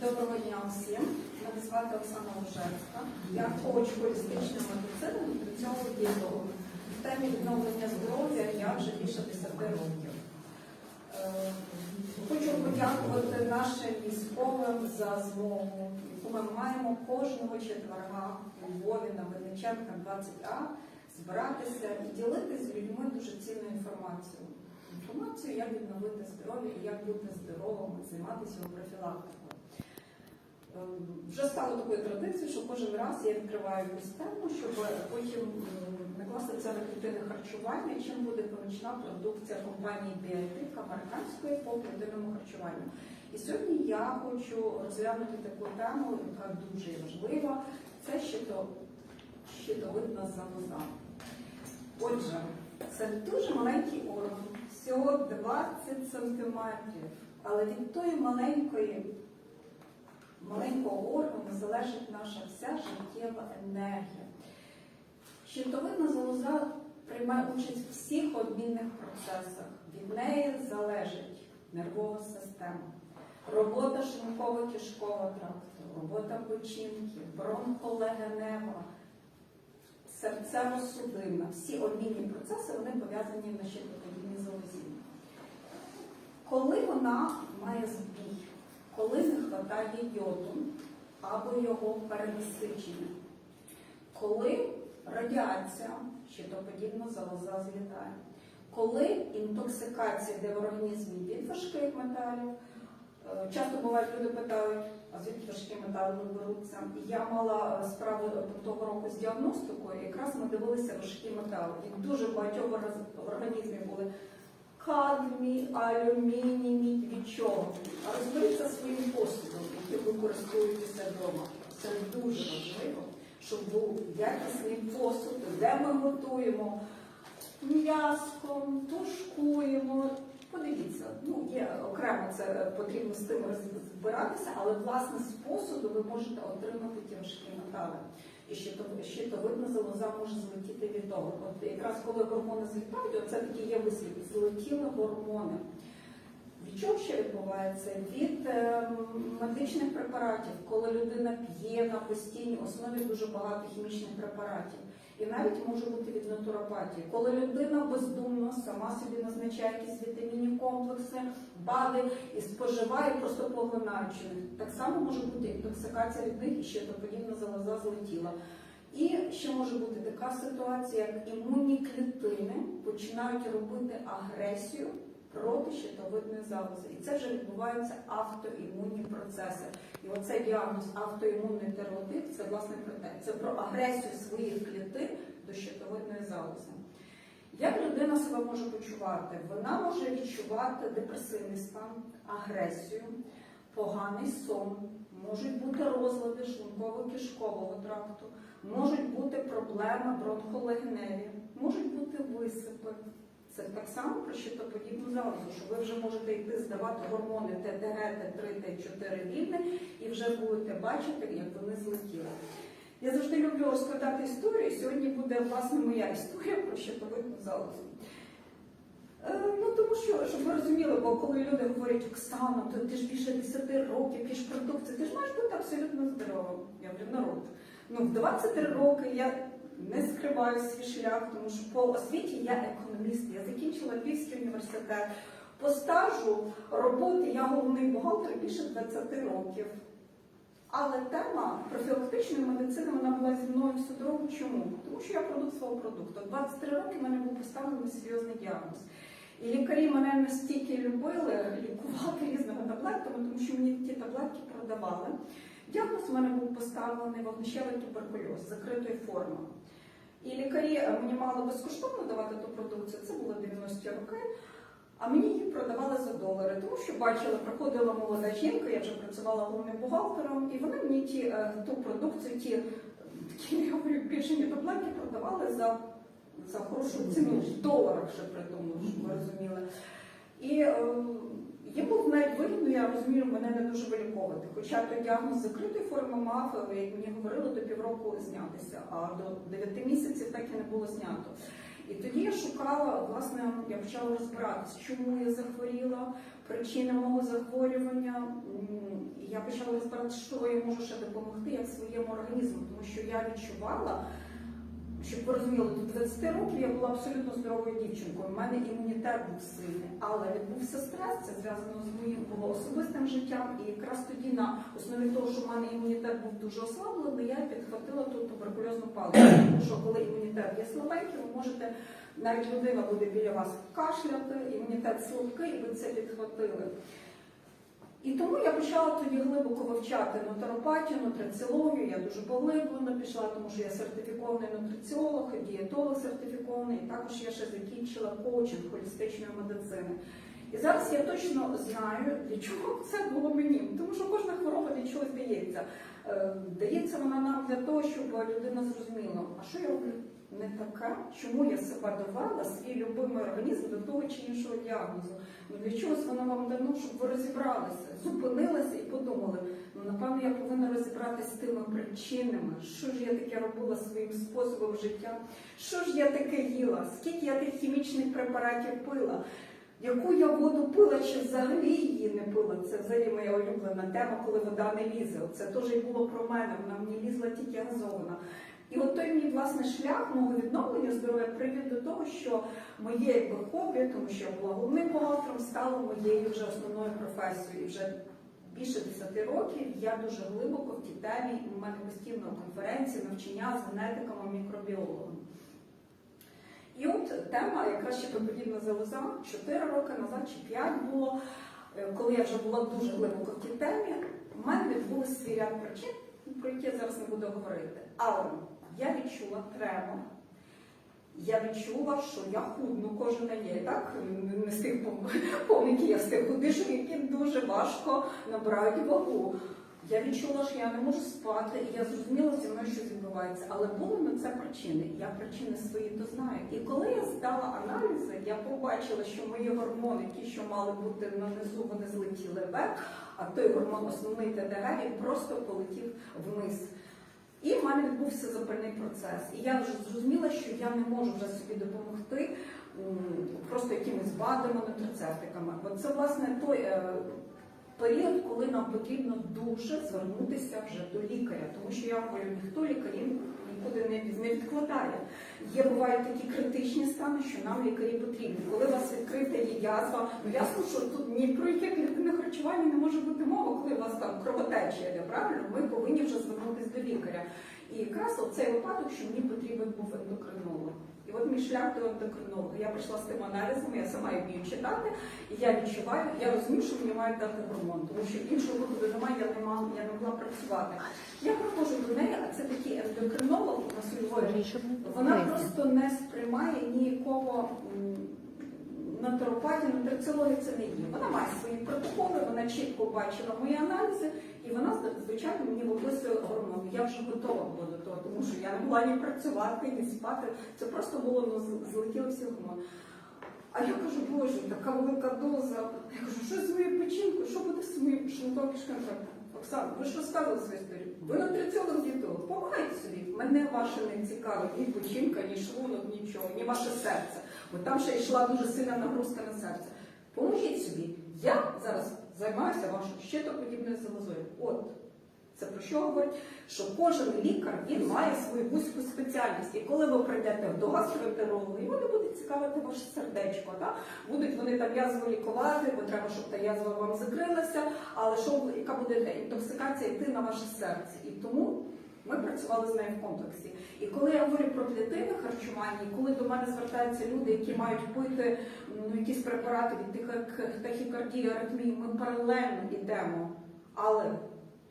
Доброго дня всім. Мене звати Оксана Ложевська. Я коуч холістичної медицини нутриціолог дієтолог. В темі відновлення здоров'я я вже більше 10 років. Е, Хочу подякувати нашим військовим за змогу, яку ми маємо кожного четверга у Львові на Винниченка 20А збиратися і ділитися з людьми дуже цінною інформацією. Інформацію, як відновити здоров'я і як бути здоровим, займатися профілактикою. Е, Вже стало такою традицією, що кожен раз я відкриваю якусь тему, щоб потім накласти це на клітинне харчування, чим буде помічна продукція компанії Біотик американської по клітинному харчуванню. І сьогодні я хочу розглянути таку тему, яка дуже важлива. Це щито, щитовидна залоза. Отже, це дуже маленький орган, всього 20 сантиметрів, але від тої маленької маленького органу залежить наша вся життєва енергія. Щитовидна залоза приймає участь в всіх обмінних процесах. Від неї залежить нервова система, робота шлунково-кишкового тракту, робота печінки, бронхолегенева, серцево-судинна. Всі обмінні процеси вони пов'язані на щитоподібній залозі. Коли вона має збій, коли не вистачає йоду або його перенасичення, коли радіація, щитоподібна залоза злітає, коли інтоксикація йде в організмі від важких металів, Часто бувають люди питають, а звідки важкі метали беруться. Я мала е, справу того року з діагностикою, якраз ми дивилися важкі метали. І дуже багатьох організмів були кадмій, алюміній, від чого. А розберіться своїм посудом, яким ви користуєтеся вдома. Це дуже важливо, щоб був якісний посуд, де ми готуємо м'яско, тушкуємо. Подивіться, ну є окремо це потрібно з тим розбиратися, але власне з посуду ви можете отримати ті важкі метали. І щито- щитовидна залоза може злетіти від того. От якраз коли гормони злітають, оце такі є вислів, злетіли гормони. Від чого ще відбувається? Від е, медичних препаратів, коли людина п'є на постійній основі дуже багато хімічних препаратів. І навіть може бути від натуропатії, коли людина бездумно сама собі назначає якісь вітамінні комплекси, БАДи і споживає, просто поглинаючи. Так само може бути інтоксикація від них і ще подібна залоза злетіла. І ще може бути така ситуація, як імунні клітини починають робити агресію проти щитовидної залози. І це вже відбуваються автоімунні процеси. І оцей діагноз автоімунний теротит це власне про те. Це про агресію своїх клітин до щитовидної залози. Як людина себе може почувати? Вона може відчувати депресивний стан, агресію, поганий сон, можуть бути розлади шлунково-кишкового тракту, можуть бути проблеми бронхолегневі, можуть бути висипи. Це так само про щитоподібну залозу, що ви вже можете йти здавати гормони ТТГ, Т3, Т4 рівне і вже будете бачити, як вони злетіли. Я завжди люблю розповідати історію. Сьогодні буде власне моя історія про щитовидну залозу. Е, Ну тому що, щоб ви розуміли, бо коли люди говорять, Оксана, то ти ж більше 10 років п'єш продукцію, ти ж маєш бути абсолютно здоровим. Я говорю, народ. Ну, в 23 роки я не скриваю свій шлях, тому що по освіті я економіст, я закінчила Львівський університет. По стажу роботи я головний бухгалтер більше 20 років. Але тема профілактичної медицини вона була зі мною всю дорогу. Чому? Тому що я продукт свого продукту. 23 роки в мене був поставлений серйозний діагноз. І лікарі мене настільки любили лікувати різними таблетками, тому що мені ті таблетки продавали. Діагноз у мене був поставлений вогнищевий туберкульоз закритої форми. І лікарі е, мені мали безкоштовно давати ту продукцію, це було 90-ті роки. А мені її продавали за долари, тому що бачила, приходила молода жінка, я вже працювала головним бухгалтером, і вони мені ті, е, ту продукцію, ті такі я говорю, більше більшені таблетки продавали за, за хорошу ціну в доларах ще при тому, щоб ви розуміли. І е, я був навіть вигідно, я розумію, мене не дуже виліковувати. Хоча той діагноз закритої форми мав, як мені говорили, до півроку знятися, а до 9 місяців так і не було знято. І тоді я шукала, власне, я почала розбиратися, чому я захворіла, причини мого захворювання. Я почала розбиратися, що я можу ще допомогти як своєму організму, тому що я відчувала, щоб ви розуміли, до 20 років я була абсолютно здоровою дівчинкою. У мене імунітет був сильний, але відбувся стрес, це зв'язано з моїм було особистим життям. І якраз тоді, на основі того, що в мене імунітет був дуже ослаблений, я підхватила ту туберкульозну палицю. Тому що коли імунітет є слабенький, ви можете навіть людина буде біля вас кашляти, імунітет слабкий, і ви це підхватили. І тому я почала тоді глибоко вивчати нутеропатію, нутриціологію. Я дуже поглиблено пішла, тому що я сертифікований нутриціолог, дієтолог сертифікований, і також я ще закінчила коучинг холістичної медицини. І зараз я точно знаю, для чого це було мені. Тому що кожна хвороба для чогось дається. Е, Дається вона нам для того, щоб людина зрозуміла, а що я роблю не така, чому я себе довела, свій любимий організм до того чи іншого діагнозу. Ну для чогось воно вам дано, щоб ви розібралися, зупинилися і подумали. Ну напевно, я повинна розібратися з тими причинами, що ж я таке робила своїм способом життя, що ж я таке їла, скільки я тих хімічних препаратів пила. Яку я воду пила, чи взагалі її не пила? Це взагалі моя улюблена тема, коли вода не лізе. Це теж і було про мене, вона мені лізла тільки газована. І от той мій власне шлях мого відновлення здоров'я привів до того, що моє якби хобі, тому що я була головним бухгалтером, стало моєю вже основною професією. Вже більше 10 років я дуже глибоко в тій темі. У мене постійно конференції, навчання з генетиками, мікробіологами. І от тема, якраз ще подібна залоза, 4 роки назад чи 5 було, е, коли я вже була дуже глибоко в тій темі, в мене відбулися свій ряд причин, про які я зараз не буду говорити. Але відчула трему. Я відчула, що я худну кожен день. Так не з тих повників, я з тих худишок, які дуже важко набирають вагу. Я відчула, що я не можу спати, і я зрозуміла зі мною, що відбувається. Але були на це причини. Я причини свої то знаю. І коли я здала аналізи, я побачила, що мої гормони, ті, що мали бути на низу, вони злетіли вверх, а той гормон, основний ТДГ, він просто полетів вниз. І в мене відбувся запальний процес. І я вже зрозуміла, що я не можу вже собі допомогти просто якимись БАДами, нутрицептиками. Бо це власне той е, період, коли нам потрібно дуже звернутися вже до лікаря. Тому що я говорю, ніхто лікарів нікуди не, відкладає. Є бувають такі критичні стани, що нам лікарі потрібні. Коли у вас відкрита є язва, ну ясно, що тут ні про яке клітинне харчування не може бути мова, коли у вас там кровотеча де правильно? Ми повинні вже звернутися до лікаря. І якраз оцей випадок, що мені потрібен був ендокринолог. От мій шлях до ендокринолога. Я прийшла з тим аналізом, я сама їх вмію читати, і я відчуваю, я розумію, що мені мають дати гормон, тому що іншого виходу немає, я не мала, я не могла працювати. Я приходжу до неї, а це такий ендокринолог на Львові. Вона просто не сприймає ніякого м, натуропатію, нутриціологію це не її. Вона має свої протоколи, вона чітко бачила мої аналізи, і вона, звичайно, мені виписує гормони. Я вже готова була тому що я не могла ні працювати, ні спати. Це просто було ну, з- злетіли всі гормони. А я кажу, боже, така велика доза. Я кажу, що з моєю печінкою, що буде з моїм шлунком кишком? Оксана, ви ж розказували свою історію. Ви на нутриціолог дієтолог, помагайте собі. Мене ваше не цікавить ні печінка, ні шлунок, нічого, ні ваше серце. Бо там ще йшла дуже сильна нагрузка на серце. Поможіть собі. Я зараз займаюся вашою щитоподібною залозою. От. Це про що говорить? Що кожен лікар він має свою вузьку спеціальність. І коли ви прийдете до гастроентеролога, йому не буде цікавити ваше сердечко. Так? Будуть вони там язву лікувати, бо треба, щоб та язва вам закрилася, але що, яка буде інтоксикація йти на ваше серце. І тому ми працювали з нею в комплексі. І коли я говорю про клітинне харчування, і коли до мене звертаються люди, які мають пити ну, якісь препарати від тахікардії, аритмії, ми паралельно йдемо. Але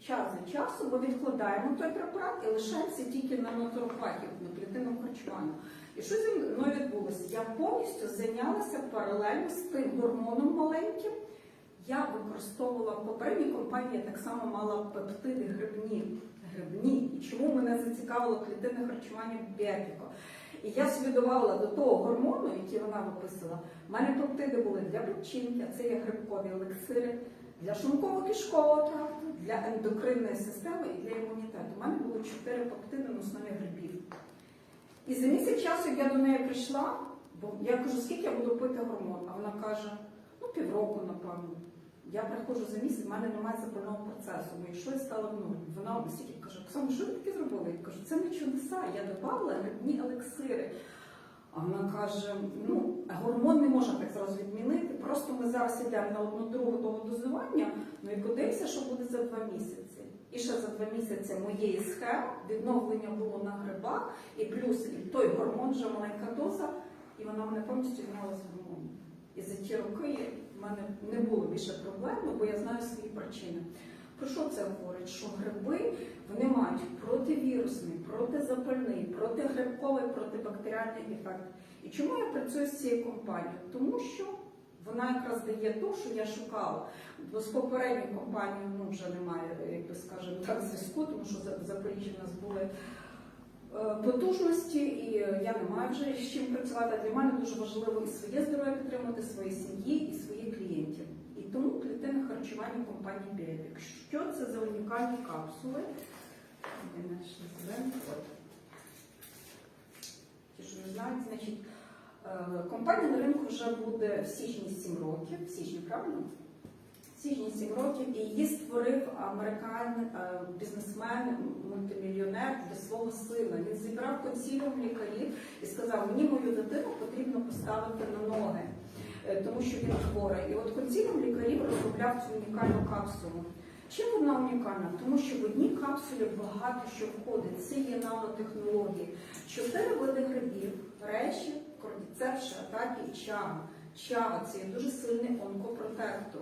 час від часу ми відкладаємо той препарат і лишаємося тільки на натуропатію, на клітинному харчуванню. І що зі мною відбулося? Я повністю зайнялася паралельно з тим гормоном маленьким. Я використовувала в попередній компанії, так само мала пептиди грибні. Грибні. І чому мене зацікавило клітинне харчування біотико? І я собі додавала до того гормону, який вона виписала. У мене пептиди були для печінки, а це є грибкові елексири, для шлунково-кишкового для ендокринної системи і для імунітету. У мене було чотири пептиди на основі грибів. І за місяць часу я до неї прийшла, бо я кажу, скільки я буду пити гормон? А вона каже, ну півроку, напевно. Я приходжу за місяць, в мене немає запального процесу. Ну і що я стала нормі? Вона стільки каже, Оксана, що ви таке зробили? Я кажу, це не чудеса, я додавала грибні елексири. А вона каже: ну, гормон не можна так зразу відмінити. Просто ми зараз йдемо на одну другу того дозування, ну і подивимося, що буде за два місяці. І ще за два місяці моєї схеми відновлення було на грибах, і плюс і той гормон вже маленька доза, і вона мене повністю зняла з гормону. І за ті роки в мене не було більше проблем, бо я знаю свої причини. Про що це говорить? Що гриби вони мають противірусний, протизапальний, протигрибковий, протибактеріальний ефект. І чому я працюю з цією компанією? Тому що вона якраз дає те, що я шукала. Бо з попередньою компанією ну, вже немає, як би скажемо, так зв'язку, тому що в Запоріжжі в нас були е, потужності, і я не маю вже з чим працювати. Для мене дуже важливо і своє здоров'я підтримати, свої сім'ї і своїх клієнтів. І харчування компанії Біотик. Що це за унікальні капсули? Де наш е, компанія на ринку вже буде в січні 7 років. В січні, правильно? В січні 7 років і її створив американ, е, бізнесмен, мультимільйонер свого сина. Він зібрав консіліум лікарів і сказав: мені мою дитину потрібно поставити на ноги, тому що він хворий. І от консіліум лікарів розробляв цю унікальну капсулу. Чим вона унікальна? Тому що в одній капсулі багато що входить. Це є нанотехнології. Чотири види грибів, речі, кордіцепс, так і чага. Чага це є дуже сильний онкопротектор.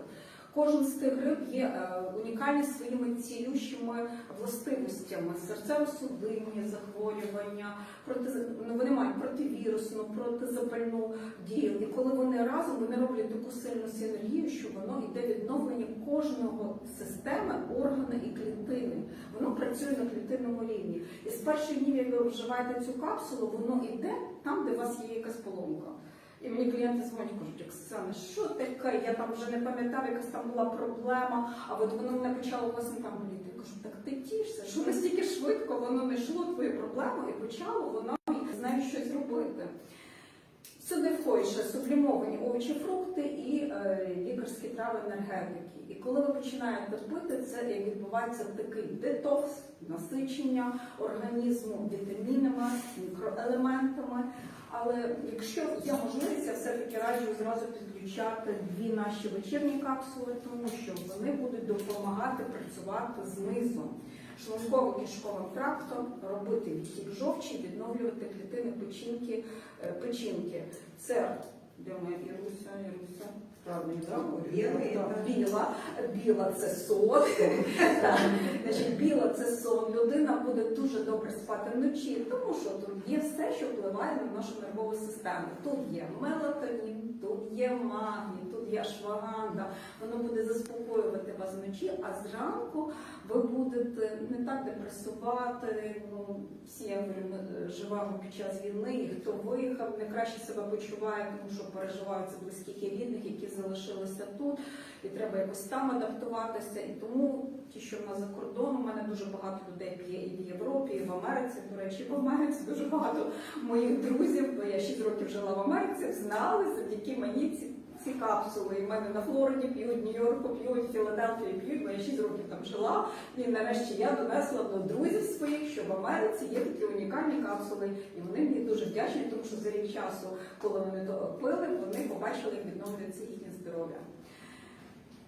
Кожен з тих гриб є е, унікальний своїми цілющими властивостями, серцево-судинні захворювання, проти, ну, вони мають противірусну, протизапальну дію. І коли вони разом, вони роблять таку сильну синергію, що воно йде відновлення кожного системи, органи і клітини. Воно працює на клітинному рівні. І з перших днів, як ви вживаєте цю капсулу, воно йде там, де у вас є якась поломка. І мені клієнти дзвонять, кажуть, Оксана, що таке? Я там вже не пам'ятав, якась там була проблема, а от воно мене почало власне там боліти. Я кажу, так ти тішся, що настільки швидко воно не йшло твою проблему і почало воно з нею щось робити. Сюди входять ще сублімовані овочі, фрукти і е, лікарські трави енергетики. І коли ви починаєте пити, це відбувається такий детокс, насичення організму вітамінами, мікроелементами. Але якщо є можливість, я все-таки раджу зразу підключати дві наші вечірні капсули, тому що вони будуть допомагати працювати знизу шлунково-кишковим трактом, робити відтік жовчі, відновлювати клітини печінки, е, печінки. Це де моя Іруся, Іруся. Білий. Біла, біла це сон. Значить, біла це сон. Людина буде дуже добре спати вночі, тому що тут є все, що впливає на нашу нервову систему. Тут є мелатонін, тут є магній, тут є ашваганда. Воно буде заспокоювати вас вночі, а зранку ви будете не так депресувати. Ну, всі я говорю, ми е, живемо під час війни, і хто виїхав, не краще себе почуває, тому що переживають близьких і рідних, які залишилися тут, і треба якось там адаптуватися. І тому ті, що в нас за кордоном, у мене дуже багато людей п'є і в Європі, і в Америці. До речі, в Америці дуже багато моїх друзів, бо я 6 років жила в Америці, знали завдяки мені капсули, і в мене на Флориді п'ють, Нью-Йорку п'ють, Філадельфії п'ють, бо я 6 років там жила. І нарешті я донесла до друзів своїх, що в Америці є такі унікальні капсули, і вони мені дуже вдячні, тому що за рік часу, коли вони то пили, вони побачили, як відновлюється їхнє здоров'я.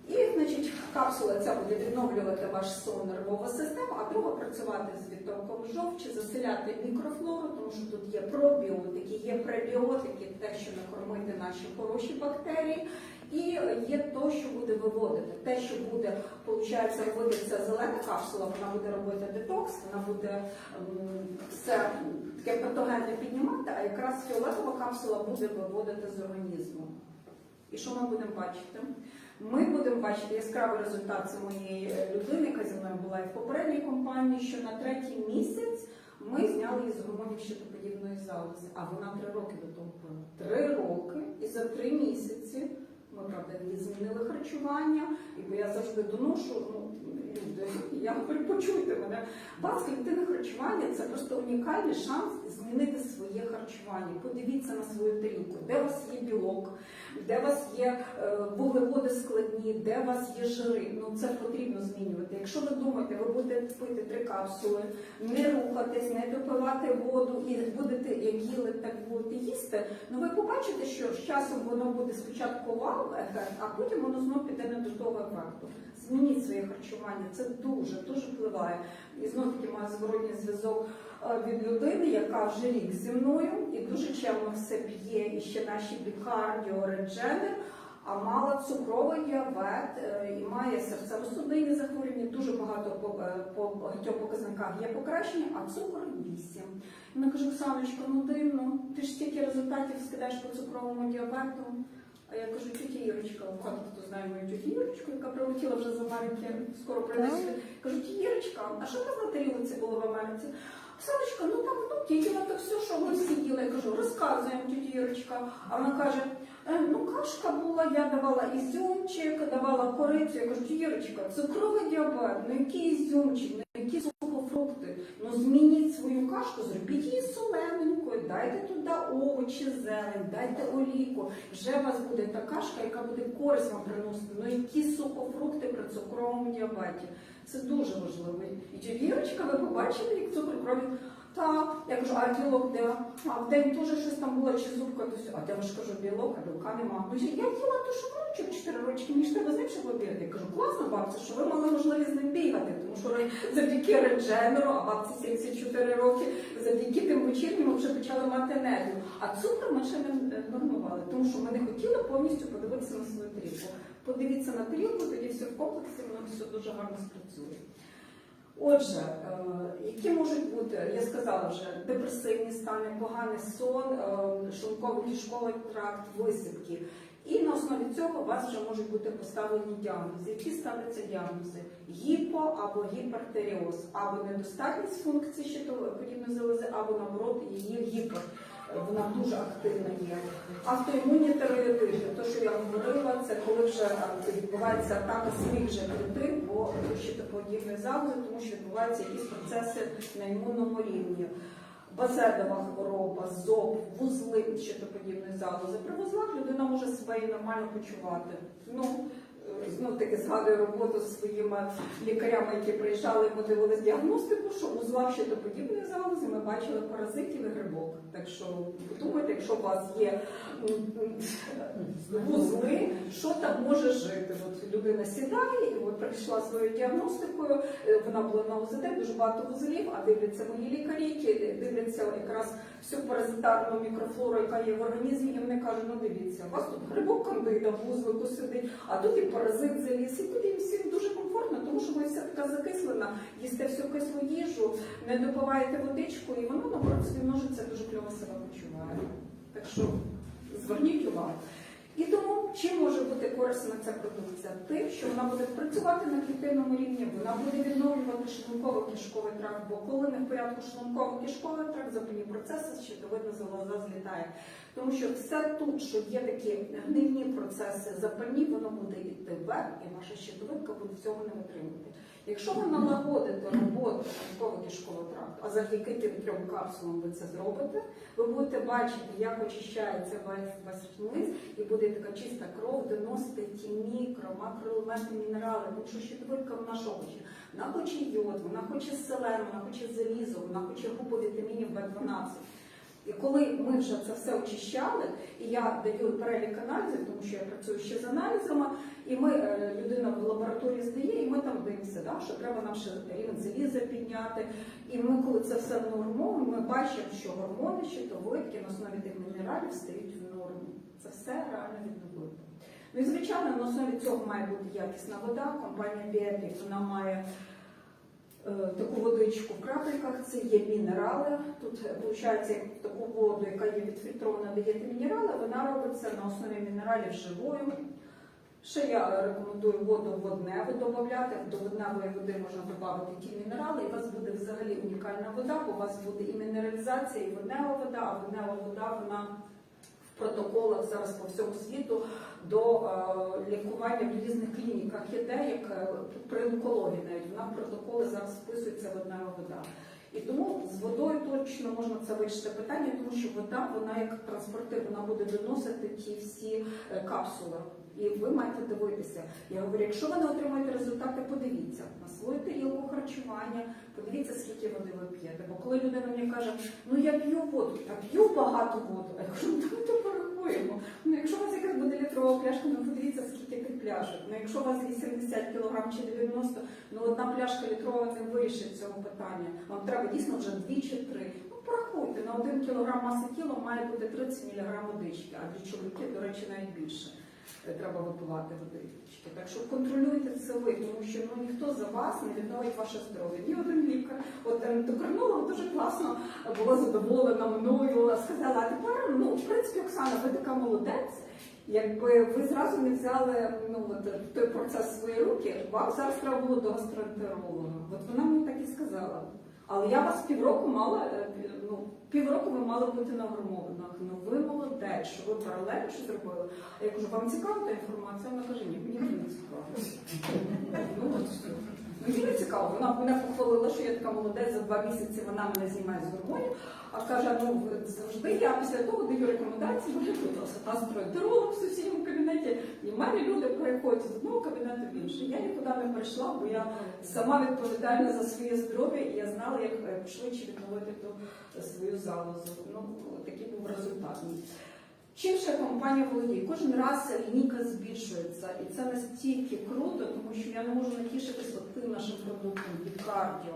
І, значить, капсула ця буде відновлювати ваш сон нервова система, а друга працювати з відтоком жовчі, заселяти мікрофлору, тому що тут є пробіотики, є пребіотики, те, що накормити наші хороші бактерії. І є то, що буде виводити. Те, що буде, виходить, робити зелена капсула, вона буде робити детокс, вона буде все таке патогенне піднімати, а якраз фіолетова капсула буде виводити з організму. І що ми будемо бачити? Ми будемо бачити яскравий результат це моєї е, людини, яка зі мною була і в попередній компанії, що на третій місяць ми зняли її з гормонів щитоподібної залози, а вона три роки до того. Три роки, і за три місяці ми правда її змінили харчування, і бо я завжди доношу. Ну люди Я говорю, почуйте мене. Базка клітинне харчування це просто унікальний шанс змінити своє харчування. Подивіться на свою тарілку, де у вас є білок, де у вас є е, вуглеводи складні, де у вас є жири. Ну це потрібно змінювати. Якщо ви думаєте, ви будете пити три капсули, не рухатись, не допивати воду і будете як їли, так будете їсти. Ну ви побачите, що з часом воно буде спочатку вау ефект, а потім воно знов піде не до того ефекту. Змініть своє харчування, це дуже дуже впливає. І знов таки маю зворотній зв'язок е, від людини, яка вже рік зі мною і дуже чемно все п'є, і ще наші бікардіо, редженер, а мала цукровий діабет е, і має серцево-судинні захворювання. Дуже багато по, е, по багатьом показниках є покращення, а цукор 8. Вона каже, Оксаночка, ну дивно, ти ж стільки результатів скидаєш по цукровому діабету. А я кажу, тітя Ірочка, багато хто знає мою тітю Ірочку, яка прилетіла вже з Америки, скоро прийде сюди. Кажу, тітя Ірочка, а що у вас на тарілці було в Америці? Оксаночка, ну там ну, їла то все, що ми їли. Я кажу, розказуємо, тітя Ірочка. А вона каже, «Е, ну кашка була, я давала ізюмчик, давала корицю. Я кажу, Ірочка, цукровий діабет, ну який ізюмчик, ну які сухофрукти. Ну змініть свою кашку, зробіть її солененькою, дайте туди овочі, зелень, дайте олійку. Вже у вас буде та кашка, яка буде користь вам приносити. Ну які сухофрукти при цукровому діабеті. Це дуже важливо. І тітя Вірочка, ви побачили, як цукор крові. Так, я кажу, а білок де? А в день теж щось там було, чи зубка, то все. А я ж кажу, білок, а білка нема. Ну, я їла що вночі 4 рочки, мені ж треба з ним. Я кажу, класно, бабця, що ви мали можливість з ним бігати, тому що завдяки редженеру, а бабці 74 роки, завдяки тим вечірнім ми вже почали мати енергію. А цукор ми ще не е, нормували, тому що ми не хотіли повністю подивитися на свою тарілку. Подивіться на тарілку, тоді все в комплексі, воно все дуже гарно спрацює. Отже, е, які можуть бути, я сказала вже, депресивні стани, поганий сон, е, шлунково-кишковий тракт, висипки. І на основі цього у вас вже можуть бути поставлені діагнози. Які ставляться діагнози? Гіпо або гіпертеріоз, або недостатність функції щитоподібної залози, або наоборот її гіпер. Вона дуже активна є. Автоімунні тиреоїдити, те, що я говорила, це коли вже е, відбувається атака своїх же клітин по щитоподібної залози, тому що відбуваються якісь процеси на імунному рівні. Базедова хвороба, зоб, вузли щитоподібної залози. При вузлах людина може себе і нормально почувати. Ну, знов таки згадую роботу зі своїми лікарями, які приїжджали ми дивились діагностику, що у щитоподібної залози ми бачили паразитів і грибок. Так що подумайте, якщо у вас є вузли, що там може жити? От людина сідає і от прийшла своєю діагностикою. е, Вона була на УЗД, дуже багато вузлів, а дивляться мої лікарі, які дивляться якраз всю паразитарну мікрофлору, яка є в організмі, і вони кажуть, ну дивіться, у вас тут грибок кандида вузлику сидить, а тут і паразит заліз, і тут їм всім дуже комфортно, тому що ви вся така закислена, їсте всю кислу їжу, не допиваєте водичку, і воно наоборот собі множиться дуже кльово себе почуває. Так що зверніть увагу. І тому чим може бути корисна ця продукція? Тим, що вона буде працювати на клітинному рівні, вона буде відновлювати шлунково-кишковий тракт, бо коли не в порядку шлунково-кишковий тракт, запальні процеси, щитовидна залоза злітає. Тому що все тут, що є такі гнильні процеси запальні, воно буде йти вверх, і наша щитовидка буде цього не витримувати. Якщо ви налагодите роботу шлунково-кишкового тракту, а завдяки тим трьом капсулам ви це зробите, ви будете бачити, як очищається весь весь і буде така чиста кров, де носите ті мікро, макроелементи, мінерали, тому що щитовидка вона що хоче? Вона хоче йод, вона хоче селен, вона хоче залізо, вона хоче групу вітамінів В12. І коли ми вже це все очищали, і я даю перелік аналізів, тому що я працюю ще з аналізами, і ми е, людина в лабораторії здає, і ми там дивимося, да, що треба нам ще рівень заліза підняти. І ми, коли це все внормовуємо, ми бачимо, що гормони, щитовидки на основі тих мінералів стають в нормі. Це все реально відновити. Ну і звичайно, на основі цього має бути якісна вода. Компанія Біотик, вона має таку водичку в крапельках, це є мінерали. Тут виходить таку воду, яка є відфільтрована, даєте мінерали, вона робиться на основі мінералів живою. Ще я рекомендую воду водневу додати. До водневої води можна додати ті мінерали, і у вас буде взагалі унікальна вода, бо у вас буде і мінералізація, і воднева вода, а воднева вода вона протоколах зараз по всьому світу до е, лікування в різних клініках іде, як е, при онкології навіть вона в протоколи зараз вписується водна вода. І тому з водою точно можна це вирішити питання, тому що вода, вона як транспортир, вона буде доносити ті всі е, капсули. І ви маєте дивитися. Я говорю, якщо ви не отримаєте результати, подивіться на свою тарілку харчування, подивіться, скільки води ви п'єте. Бо коли людина мені каже, ну я п'ю воду, я п'ю багато воду, а кажу, ну давайте порахуємо. Ну якщо у вас якась буде літрова пляшка, ну подивіться, скільки тих пляшок. Ну якщо у вас 80 кг чи 90, ну одна пляшка літрова не вирішить цього питання. Вам треба дійсно вже дві чи три. Ну порахуйте, на 1 кг маси тіла має бути 30 мг водички, а для чоловіків, до речі, навіть більше треба випивати водички. Так що контролюйте це ви, тому що ну ніхто за вас не відновить ваше здоров'я. Ні один лікар. От ендокринолог дуже класно була задоволена мною, сказала, а тепер, ну, в принципі, Оксана, ви така молодець. Якби ви зразу не взяли ну, от, той процес в свої руки, вам зараз треба було до гастроентеролога. От вона мені так і сказала. Але я вас півроку мала, е, ну, півроку ви мали бути на гормонах. Ну ви молодець, що ви паралельно щось зробили. А я кажу, вам цікава та інформація? Вона каже, ні, мені не цікаво. Ну от все. Мені не цікаво. Вона мене похвалила, що я така молодець, за два місяці вона мене знімає з гормонів. А каже, ну завжди я після того даю рекомендації, бо я тут гастроентеролог в сусідньому кабінеті. І в мене люди переходять з одного кабінету в інший. Я нікуди не прийшла, бо я сама відповідальна за своє здоров'я, і я знала, як е, швидше відновити ту свою залозу. Ну, такий був результат. Чим ще компанія володіє? Кожен раз лінійка збільшується, і це настільки круто, тому що я не можу натішитися тим нашим продуктом від кардіо.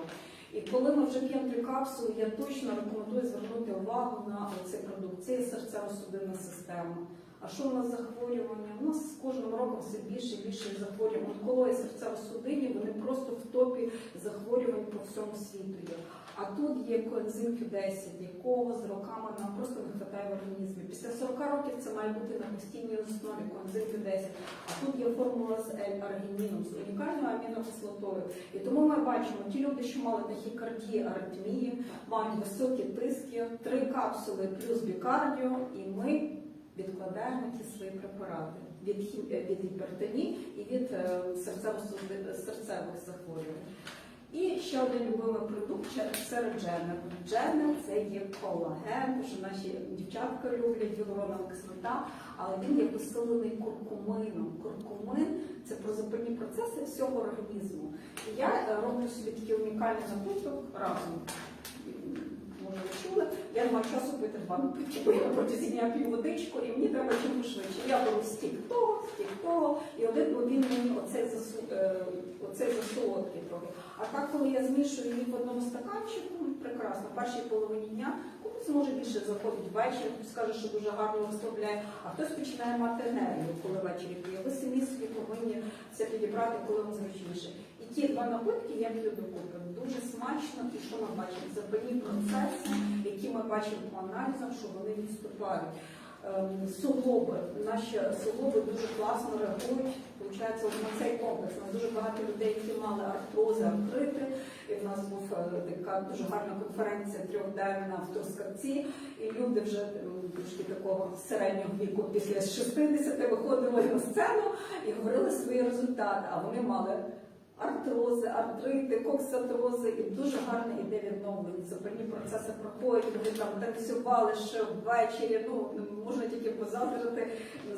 І коли ми вже п'ємо три капсули, я точно рекомендую звернути увагу на цей продукт. Це серцево-судинна система. А що у нас захворювання? У нас з кожним роком все більше і більше захворювань. Онкологія серцево-судинні, вони просто в топі захворювань по всьому світу є. А тут є коензим Q10, якого з роками нам просто не вистачає в організмі. Після 40 років це має бути на постійній основі коензим Q10. А тут є формула з L-аргініном, з унікальною амінокислотою. І тому ми бачимо, ті люди, що мали тахікардії, аритмії, мають високі тиски, три капсули плюс бікардіо, і ми відкладаємо ті свої препарати від, від гіпертонії і від е, серцево-судин- серцевих захворювань. І ще один любимий продукт це дженер. Дженер це є колаген, що наші дівчатка люблять гіалуронова кислота, але він є посилений куркумином. Куркумин це прозапальні процеси всього організму. І я роблю собі такий унікальний напиток разом. Може, ви чули, я не маю часу пити два напитки, бо я протягом дня п'ю водичку, і мені треба чим швидше. Я беру стік того, стік того, і один він мені оцей засу, е, оцей засолодкий трохи. А так, коли я змішую їх в одному стаканчику, ну, прекрасно, в першій половині дня, комусь може більше заходить ввечері, хтось скаже, що дуже гарно розслабляє, а хтось починає мати енергію, коли ввечері п'є. Ви самі собі повинні це підібрати, коли вам зручніше. Ті два напитки я п'ю докупи. Дуже смачно, і що ми бачимо? Запальні процеси, які ми бачимо по аналізам, що вони відступають. Ем, Суглоби, наші суглоби дуже класно реагують. Получається, на цей комплекс. У нас дуже багато людей, які мали артрози, артрити. І в нас був е, така дуже гарна конференція трьохденна в Трускавці. І люди вже трошки такого середнього віку, після 60 виходили на сцену і говорили свої результати. А вони мали артрози, артрити, коксатрози, і дуже гарне іде відновлення. Запальні процеси проходять, вони там танцювали ще ввечері. Ну можна тільки позаздрити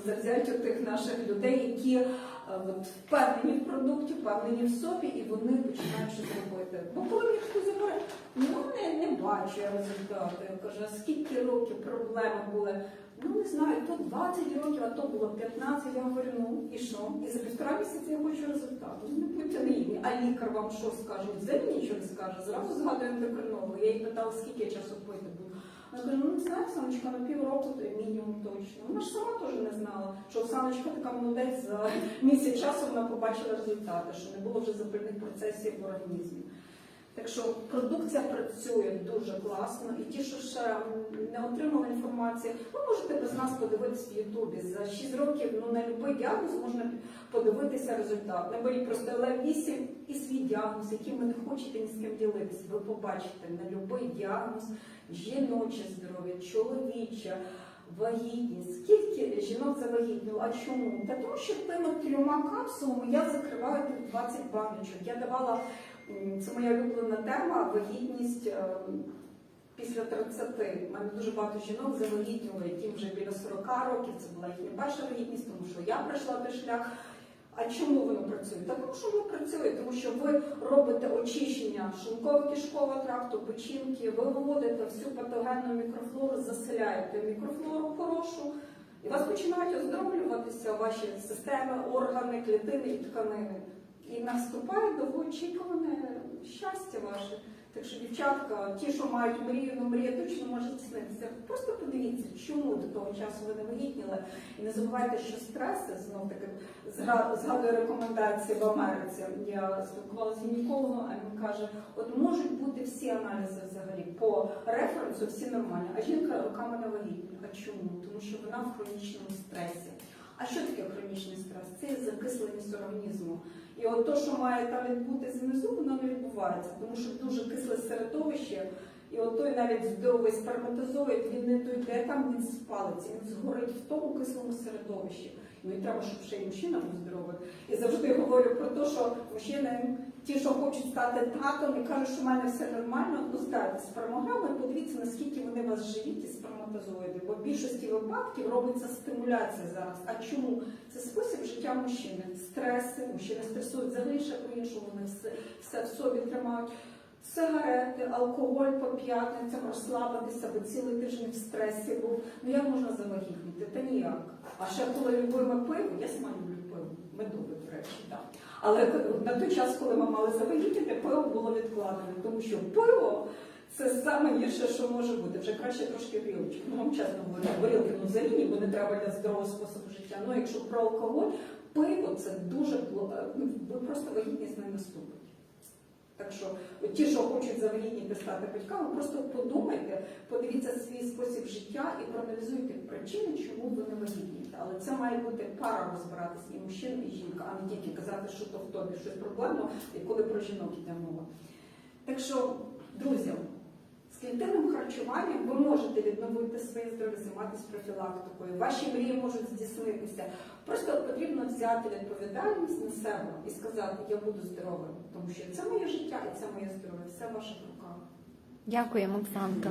завзяттю тих наших людей, які е, от, впевнені в продукті, впевнені в собі, і вони починають щось робити. Бо коли хтось говорить, ну не, не бачу я результати. Я кажу, скільки років проблеми були? Ну не знаю, то 20 років, а то було 15. Я говорю, ну і що? І за півтора місяця я хочу результату. Ну, не будьте наївні. А лікар вам що скаже? Взагалі нічого не скаже. Зразу згадую ендокринолога. Я їй питала, скільки часу пити буду. Вона каже, ну не знаю, Саночка, на півроку то мінімум точно. Вона ж сама теж не знала, що Саночка така молодець за місяць часу вона побачила результати, що не було вже запальних процесів в організмі. Так що продукція працює дуже класно, і ті, що ще не отримали інформації, ви можете без нас подивитися в Ютубі. За 6 років ну, на будь-який діагноз можна подивитися результат. Наберіть просто Л8 і свій діагноз, яким ви не хочете ні з ким ділитися. Ви побачите на будь-який діагноз жіноче здоров'я, чоловіче. вагітність. Скільки жінок завагітніло? А чому? Та тому що тими трьома капсулами я закриваю тих 20 баночок. Я давала це моя улюблена тема вагітність. е, Після 30 У мене дуже багато жінок завагітніло, яким вже біля 40 років. Це була їхня перша вагітність, тому що я пройшла той шлях. А чому воно працює? Та тому що воно працює, тому що ви робите очищення шлунково-кишкового тракту, печінки, ви виводите всю патогенну мікрофлору, заселяєте мікрофлору хорошу, і вас починають оздоровлюватися ваші системи, органи, клітини і тканини. І наступає довгоочікуване щастя ваше. Так що, дівчатка, ті, що мають мрію, ну мрія точно може здійснитися. Просто подивіться, чому до того часу ви не вагітніли. І не забувайте, що стреси, знов таки, зга- згадую рекомендації в Америці. Я спілкувалася з гінекологом, а він каже, от можуть бути всі аналізи взагалі по референсу, всі нормальні, а жінка роками не вагітна. А чому? Тому що вона в хронічному стресі. А що таке хронічний стрес? Це закисленість організму. І от то, що має там відбутися знизу, воно не відбувається, тому що дуже кисле середовище, і от той навіть здоровий сперматозоїд, він не дойде там, він спалиться, він згорить в тому кислому середовищі. Ну і треба, щоб ще й мужчина був здоровий. І завжди говорю про те, що мужчини, ті, що хочуть стати татом і кажуть, що в мене все нормально, ну здайте спермограми, подивіться, наскільки вони вас живі, ті сперматозоїди. Бо в більшості випадків робиться стимуляція зараз. А чому? Це спосіб життя мужчини. Стреси, мужчини стресують взагалі ще по-іншому, вони все, все в собі тримають. Сигарети, алкоголь по п'ятницям, розслабитися, бо цілий тиждень в стресі був. Ну як можна завагітніти? Та ніяк. А ще коли любимо пиво, я сама люблю пиво, медове, до речі, так. Але на той час, коли ми мали завагітніти, пиво було відкладене, тому що пиво це саме гірше, що може бути. Вже краще трошки грілочку. Ну, вам чесно говорю, горілки ну взагалі бо не треба для здорового способу життя. Ну якщо про алкоголь, пиво це дуже ну, ви просто вагітність не наступить. Так що ті, що хочуть завагітніти стати батьками, просто подумайте, подивіться свій спосіб життя і проаналізуйте причини, чому ви не вагітнієте. Але це має бути пара розбиратися і мужчина, і жінка, а не тільки казати, що то в тобі щось проблемно, і коли про жінок йде мова. Так що, друзі, клітинним харчуванням ви можете відновити своє здоров'я, займатися профілактикою. Ваші мрії можуть здійснитися. Просто потрібно взяти відповідальність на себе і сказати, я буду здоровим, тому що це моє життя і це моє здоров'я, все в ваших руках. Дякуємо, Оксанка.